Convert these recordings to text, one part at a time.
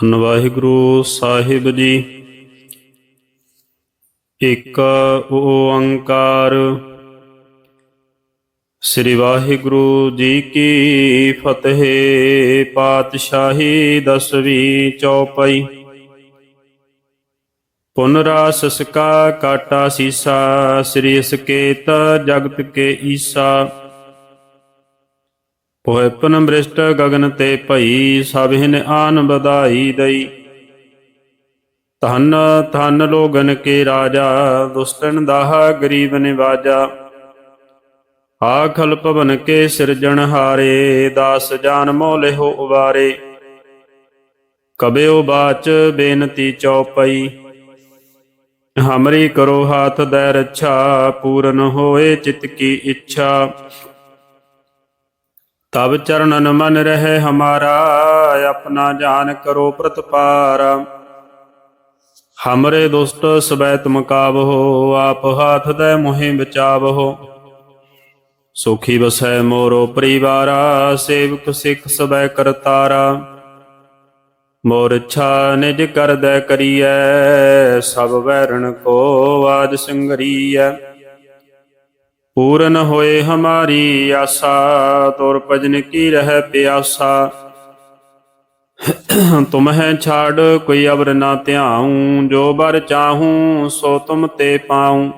ਧੰਨ ਵਾਹਿਗੁਰੂ ਸਾਹਿਬ ਜੀ। ਇੱਕ ਓੰਕਾਰ। ਸ੍ਰੀ ਵਾਹਿਗੁਰੂ ਜੀ ਕੀ ਫਤਿਹ, ਪਾਤਸ਼ਾਹੀ ਦਸਵੀਂ ਚੌਪਈ। ਪੁਨਰਾ ਸਸਕਾ ਕਾਟਾ ਸੀਸਾ, ਸ੍ਰੀ ਸਕੇਤ ਜਗਤ ਕੇ ਈਸਾ। ਹੋਏ ਪਨ ਬ੍ਰਿਸ਼ਟ ਤੇ ਭਈ ਸਭਿਨ ਆਨ ਬਧਾਈ ਦਈ। ਧੰਨ ਧੰਨ ਲੋਗਨ ਕੇ ਰਾਜਾ ਦੁਸ਼ਟਨ ਦਾਹ ਗਰੀਬ ਨਿਵਾਜਾ। ਆਖਲ ਭਵਨ ਕੇ ਸਿਰਜਣ ਹਾਰੇ, ਦਾਸ ਜਾਨ ਮੋਲੇ ਹੋ ਉਵਾਰੇ। ਕਬਿਓ ਬਾਚ ਬੇਨਤੀ ਚਉਪਈ ਹਮਰੀ ਕਰੋ ਹਾਥ ਦੈ ਰੱਛਾ, ਪੂਰਨ ਹੋਏ ਚਿਤ ਕੀ ਇੱਛਾ। ਤਬ ਚਰਨਨ ਮਨ ਰਹੇ ਹਮਾਰਾ, ਆਪਣਾ ਜਾਨ ਕਰੋ ਪ੍ਰਤਪਾਰ। ਹਮਰੇ ਦੁਸ਼ਟ ਸਬੈ ਤੁਮ ਕਾਵਹੋ ਆਪ ਹਾਥ ਦੇ ਮੋਹਿ ਬਚਾਵਹੋ। ਸੁਖੀ ਬਸੈ ਮੋਰੋ ਪਰਿਵਾਰਾ, ਸੇਵਕ ਸਿੱਖ ਸਬੈ ਕਰਤਾਰਾ ਮੋਰ ਇੱਛਾ ਨਿਜ ਕਰਦੈ ਕਰੀਐ, ਸਭ ਵੈਰਣ ਕੋ ਆਜ ਸੰਗਰੀਐ। ਪੂਰਨ ਹੋਏ ਹਮਾਰੀ ਆਸਾ, ਤੋਰ ਭਜਨ ਕੀ ਰਹਿ ਪਿਆਸਾ। ਤੁਮਹਿ ਛਾੜ, ਕੋਈ ਅਵਰ ਨਾ ਧਿਆਉ, ਜੋ ਬਰ ਚਾਹੂੰ, ਸੋ ਤੁਮ ਤੇ ਪਾਉ।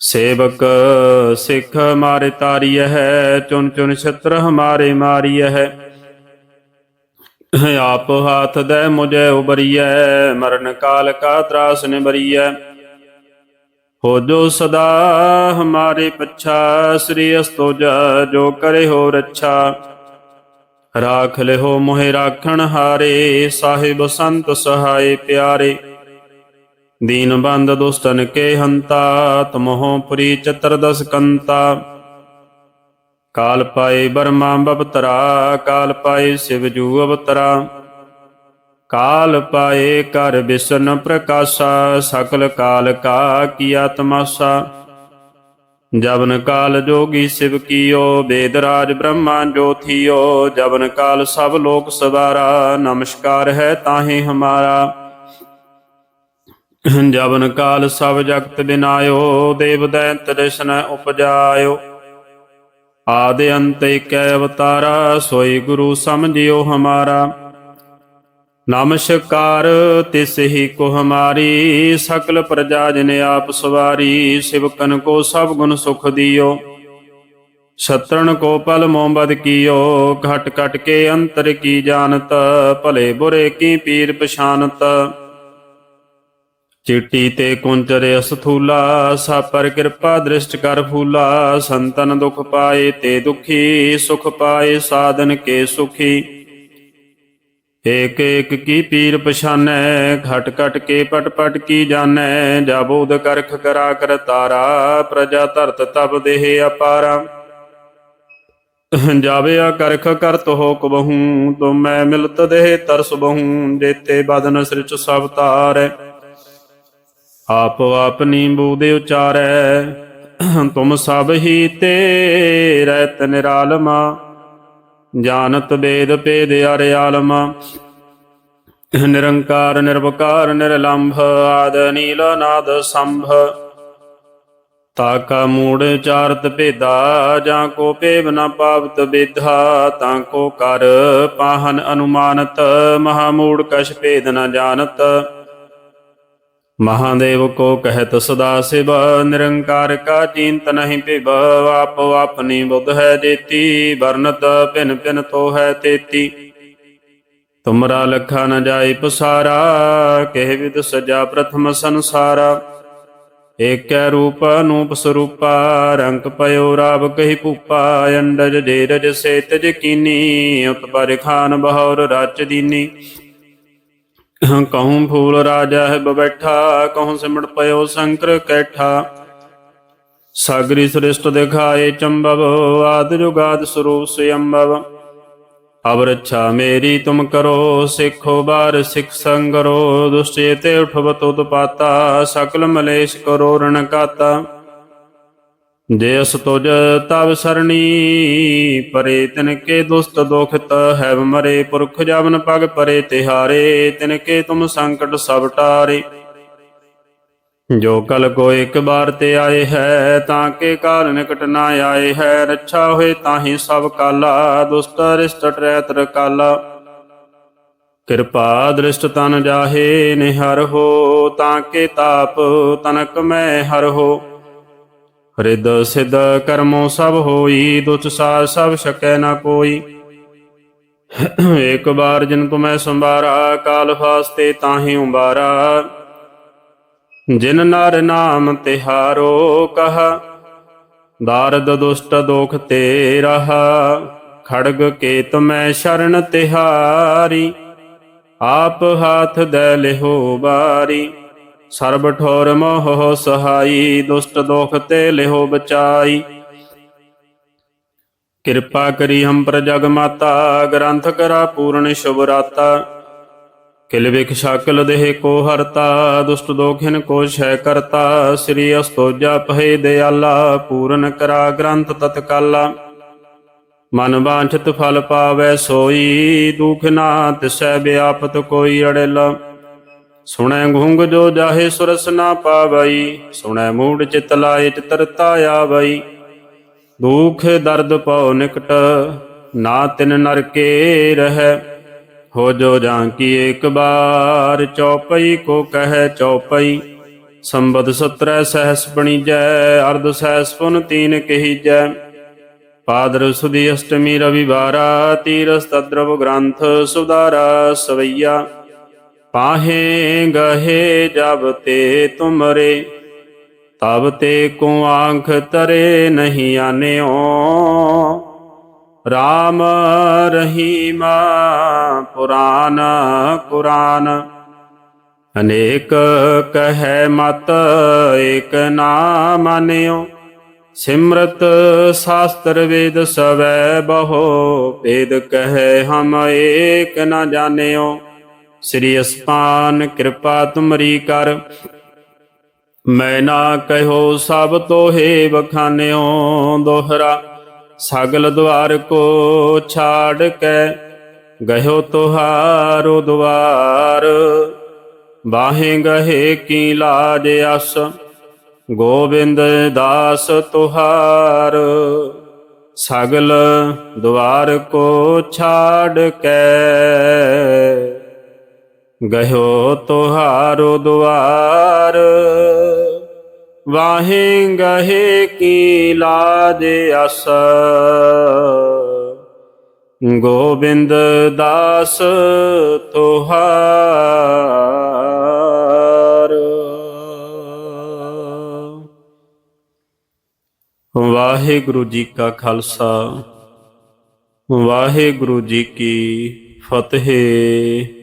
ਸੇਵਕ, ਸਿੱਖ ਮਾਰੇ ਤਾਰੀਐ ਹੈ ਚੁਨ ਚੁਨ ਛਤਰ ਹਮਾਰੇ ਮਾਰੀਐ। ਹੈ ਆਪ ਹਾਥ ਦੇ ਮੁਝੇ ਉਬਰੀਐ, ਮਰਨ ਕਾਲ ਕਾ ਤਰਾਸ ਨਿਬਰੀਐ ਹੋ ਜੋ ਸਦਾ ਹਮਾਰੇ ਪੱਛਾ, ਸ੍ਰੀ ਅਸਤੋਜ, ਜੋ ਕਰੇ ਹੋ ਰੱਛਾ। ਰਾਖ ਲਿਓ ਮੋਹਿ ਰਾਖਣ ਹਾਰੇ, ਸਾਹਿਬ ਸੰਤ ਸਹਾਏ ਪਿਆਰੇ। ਦੀਨ ਬੰਦ ਦੁਸ਼ਟਨ ਕੇ ਹੰਤਾ, ਤਮੋਹ ਪੁਰੀ ਚਤਰਦਸ ਕੰਤਾ। ਕਾਲ ਪਾਏ ਬਰਮਾ ਬਵਤਰਾ, ਕਾਲ ਪਾਏ ਸਿਵ ਜੂ ਅਵਤਰਾ। ਕਾਲ ਪਾਏ ਕਰ ਬਿਸ਼ਨ ਪ੍ਰਕਾਸ਼ਾ, ਸਕਲ ਕਾਲ ਕਾ ਕੀਆ ਤਮਾਸਾ ਜਵਨ ਕਾਲ ਜੋਗੀ ਸਿਵ ਕੀਓ ਬੇਦ ਰਾਜ ਬ੍ਰਹਮਾ ਜੋਥੀਓ ਜਵਨ ਕਾਲ ਸਭ ਲੋਕ ਸਵਾਰਾ, ਨਮਸਕਾਰ ਹੈ ਤਾਹੇ ਹਮਾਰਾ। ਜਵਨ ਕਾਲ ਸਭ ਜਗਤ ਬਿਨਾਇਓ, ਦੇਵ ਦੈਂਤ ਦਸ਼ਨ ਉਪਜਾਇਓ। ਆਦਿ ਅੰਤ ਇਕੈ ਅਵਤਾਰਾ, ਸੋਈ ਗੁਰੂ ਸਮਝਿਓ ਹਮਾਰਾ। ਨਮਸਕਾਰ, ਤਿਸ ਹੀ ਕੋ ਹਮਾਰੀ ਸਕਲ ਪ੍ਰਜਾ ਜਨ ਆਪ ਸਵਾਰੀ, ਸਿਵਕਨ ਕੋ ਸਭ ਗੁਣ ਸੁਖ ਦਿਓ। ਛਤਰਨ ਕੋ ਪਲ ਮੋਹਬਦ ਕੀਓ, ਘਟ ਘਟ ਕੇ ਅੰਤਰ ਕੀ ਜਾਣਤ, ਭਲੇ ਬੁਰੇ ਕੀ ਪੀਰ ਪਛਾਨਤ। ਚਿੱਟੀ ਤੇ ਕੁੰਚਰ ਅਸਥੂਲਾ ਸਾਪਰ ਕਿਰਪਾ ਦ੍ਰਿਸ਼ਟ ਕਰ ਫੂਲਾ, ਸੰਤਨ ਦੁਖ ਪਾਏ ਤੇ ਦੁਖੀ, ਸੁਖ ਪਾਏ ਸਾਧਨ ਕੇ ਸੁਖੀ। ਏਕ ਏਕ ਕੀ ਪੀਰ ਪਛਾਨੈ ਘਟ ਘਟ ਕੇ ਪਟ ਪਟ ਕੀ ਜਾਣੈ ਜਾਬੋਦ ਕਰਖ ਕਰਾ ਕਰ ਤਾਰਾ, ਪ੍ਰਜਾ ਧਰਤ ਤਬ ਦੇਹ ਅਪਾਰਾ। ਜਾਵੇ ਕਰਖ ਕਰਤ ਹੋ ਕਬਹੂ ਤੁਮ ਮੈਂ ਮਿਲਤ ਦੇਹ ਤਰਸ ਬਹੂ, ਜੇਤੇ ਬਦਨ ਸ੍ਰਿਚ ਸਭ ਤਾਰੈ। ਆਪ ਆਪਨੀ ਬੂਦੇ ਉਚਾਰੈ, ਤੁਮ ਸਭ ਹੀ ਤੇ ਰਹਿਤ ਨਿਰਾਲਮਾ। ਜਾਣਤ ਬੇਦ ਭੇਦ ਅਰ ਆਲਮਾ। ਨਿਰੰਕਾਰ, ਨਿਰਵਕਾਰ, ਨਿਰਲੰਭ ਆਦ ਨੀਲ ਨਾਦ ਸੰਭ। ਤਾਕਾ ਮੂੜ ਚਾਰਤ ਭੇਦਾ, ਜਾਂ ਕੋ ਪੇਵ ਨ ਪਾਵਤ ਬੇਧਾ ਤਾਂ ਕੋ ਕਰ ਪਾਹਨ ਅਨੁਮਾਨਤ, ਮਹਾ ਮੂੜ ਕਛ ਭੇਦ ਨ ਜਾਣਤ। ਮਹਾਦੇਵ ਕੋ ਕਹਿਤ ਸਦਾ ਸਿਵ, ਨਿਰੰਕਾਰ ਕਾ ਚਿੰਤ ਨਹੀਂ ਪਿਵ, ਆਪ ਆਪਨੀ ਬੁੱਧ ਹੈ ਜੇਤੀ, ਵਰਨਤ ਭਿਨ ਭਿਨ ਤੋ ਹੈ ਤੇਤੀ। ਤੁਮਰਾ ਲਖਾ ਨ ਜਾਏ ਪਸਾਰਾ, ਕਹਿ ਵਿਦ ਸਜਾ ਪ੍ਰਥਮ ਸੰਸਾਰਾ। ਏਕੈ ਰੂਪ ਅਨੂਪ ਸਰੂਪਾ, ਰੰਗ ਪਇਓ ਰਾਵ ਕਹੀ ਭੂਪਾ, ਅੰਡਜ ਜੇਰਜ ਸੇ ਤਜ ਕੀਨੀ, ਉਤਪਰ ਖਾਨ ਬਹੌਰ ਰਚ ਦੀਨੀ। ਕਹੂੰ ਫੂਲ ਰਾਜਾ ਹੈ ਬੈਠਾ, ਕਹੂੰ ਸਿਮਟ ਪਇਓ ਸ਼ੰਕਰ ਕੈਠਾ। ਸਾਗਰੀ ਸ੍ਰਿਸ਼ਟ ਦਿਖਾਏ ਚੰਬਵ, ਆਦ ਜੁਗਾਦ ਸਰੂਪ ਸਯੰਭਵ ਅਬ ਰੱਛਾ ਮੇਰੀ ਤੁਮ ਕਰੋ, ਸਿੱਖੋ ਬਾਰ ਸਿੱਖ ਸੰਗਰੋ ਦੁਸ਼ਟੇ ਤੇ ਉਠਵਤ ਉਤਪਾਤਾ, ਸਕਲ ਮਲੇਸ਼ ਕਰੋ ਰਣਕਾਤਾ। ਕਾਤਾ ਜੇ ਅਸ ਤੁਜ ਤਵ ਸਰਣੀ, ਪਰੇ ਤਿਨ ਕੇ ਦੁਸਤ ਦੁਖਤ, ਹੈਵ ਮਰੇ ਪੁਰਖ ਜਵਨ ਪਗ ਪਰੇ ਤਿਹਾਰੇ ਤਿਨ ਕੇ ਤੁਮ ਸੰਕਟ ਸਭ ਟਾਰੇ। ਜੋ ਕਲ ਕੋ ਇੱਕ ਬਾਰ ਤੇ ਆਏ ਹੈ, ਤਾਂ ਕੇ ਕਾਲ ਨਿਕਟ ਨਾ ਆਏ ਹੈ, ਰੱਛਾ ਹੋਏ ਤਾਹੀ ਸਭ ਕਾਲਾ ਦੁਸਤ ਰਿਸ਼ਟ ਟਰੈਤਰ ਕਾਲਾ ਕਿਰਪਾ ਦ੍ਰਿਸ਼ਟ ਤਨ ਜਾਹੇ, ਨਿਹਰ ਹੋ, ਤਾਂ ਕੇ ਤਾਪ ਤਨਕ ਮੈਂ ਹਰ ਹੋ। ਰਿਦ ਸਿਧ ਕਰਮੋ ਸਭ ਹੋਈ ਦੁਚ ਸਾਰ ਸਭ ਸਕੈ ਨਾ ਕੋਈ। ਇੱਕ ਬਾਰ ਜਿਨ ਤੁਮੈ ਸੰਭਾਰਾ ਕਾਲ ਫਾਸਤੇ ਤਾਹੀ ਉਬਾਰਾ। ਜਿਨ ਨਰ ਨਾਮ ਤਿਹਾਰੋ ਕਹਾ, ਦਾਰਦ ਦੁਸ਼ਟ ਦੋਖ ਤੇ ਰਹਾ ਖੜਗ ਕੇ ਮੈਂ ਸ਼ਰਨ ਤਿਹਾਰੀ। ਆਪ ਹਾਥ ਦੇ ਲਿਹੋ ਬਾਰੀ ਸਰਬ ਠੋਰ ਮੋਹ ਸਹਾਈ, ਦੁਸ਼ਟ ਦੋਖ ਤੇ ਲਿਹੋ ਬਚਾਈ। ਕਿਰਪਾ ਕਰੀ ਹਮ ਪਰ ਜਗ ਮਾਤਾ ਗ੍ਰੰਥ ਕਰਾ ਪੂਰਨ ਸ਼ੁਭ ਰਾਤਾ ਕਿਲ ਵਿਖ ਸ਼ਕਲ ਦੇਹ ਕੋ ਹਰਤਾ, ਦੁਸ਼ਟ ਦੋਖਿਨ ਕੋ ਸ਼ੈ ਕਰਤਾ। ਸ੍ਰੀ ਅਸਤੋਜਾ ਪਹੇ ਦਿਆਲਾ, ਪੂਰਨ ਕਰਾ ਗ੍ਰੰਥ ਤਤਕਾਲਾ। ਮਨ ਵਾਂਛਿਤ ਫਲ ਪਾਵੈ ਸੋਈ, ਦੁਖ ਨਾ ਤਿਸੈ ਬਿਆਪਤ ਕੋਈ ਅੜੇਲਾ। ਸੁਣੈ ਗੂੰਗ ਜੋ ਜਾਹੇ ਸੁਰਸ ਨਾ ਪਾਵਈ, ਸੁਣੈ ਮੂੜ ਚਿਤ ਲਾਏ ਚਿਤਰਤਾ ਆਵਈ। ਦੁਖ ਦਰਦ ਪਉ ਨਿਕਟ, ਨਾ ਤਿਨ ਨਰਕੇ ਰਹਿ। ਹੋ ਜੋ ਜਾਂ ਕੀ ਇੱਕ ਬਾਰ, ਚੌਪਈ ਕੋ ਕਹਿ ਚੌਪਈ। ਸੰਬਦ 17 ਸਹਸ ਬਣੀਜੈ, ਅਰਧ ਸਹਸ ਪੁਨ ਤੀਨ ਕਹੀਜੈ। ਪਾਦਰ ਸੁਦੀ ਅਸ਼ਟਮੀ ਰਵਿਵਾਰਾ ਤੀਰਸ ਤਦਰਵ ਗ੍ਰੰਥ ਸੁਦਾਰਾ ਸਵਈਆ। ਪਾਹੇ ਗਹੇ ਜਬ ਤੇ ਤੁਮਰੇ, ਤਬ ਤੇ ਕੋ ਆਂਖ ਤਰੇ ਨਹੀਂ ਆਨਿਓ। RAM ਰਹੀਮ ਪੁਰਾਨ ਕੁਰਾਨ, ਅਨੇਕ ਕਹੈ ਮਤ ਏਕ ਨਾ ਮਾਨਿਓ ਸਿਮਰਤ ਸ਼ਾਸਤਰ ਵੇਦ ਸਵੈ ਬਹੁ, ਵੇਦ ਕਹੈ ਹਮ ਏਕ ਨਾ ਜਾਣਿਓ। ਸ੍ਰੀ ਅਸਪਾਨ ਕਿਰਪਾ ਤੁਮਰੀ ਕਰ। ਮੈਂ ਨਾ ਕਹਿਓ ਸਭ ਤੋਹੇ ਬਖਾਨਿਓ ਦੋਹਰਾ, ਸਗਲ ਦਵਾਰ ਕੋ ਛਾੜ ਕੇ ਗਇਓ ਤੁਹਾਰੋ ਦਵਾਰ। ਬਾਹੇ ਗਹੇ ਕੀ ਲਾਜ ਅਸ, ਗੋਬਿੰਦ ਦਾਸ ਤੁਹਾਰ। ਸਗਲ ਦਵਾਰ ਕੋ ਛਾੜ ਕੇ ਗਇਓ ਤੁਹਾਰੋ ਦੁਆਰ। ਵਾਹੇ ਗਹੇ ਕੀ ਲਾਜ ਅਸ ਗੋਬਿੰਦ ਦਾਸ ਤੁਹਾਰ। ਵਾਹਿਗੁਰੂ ਜੀ ਕਾ ਖਾਲਸਾ, ਵਾਹਿਗੁਰੂ ਜੀ ਕੀ ਫਤਿਹ।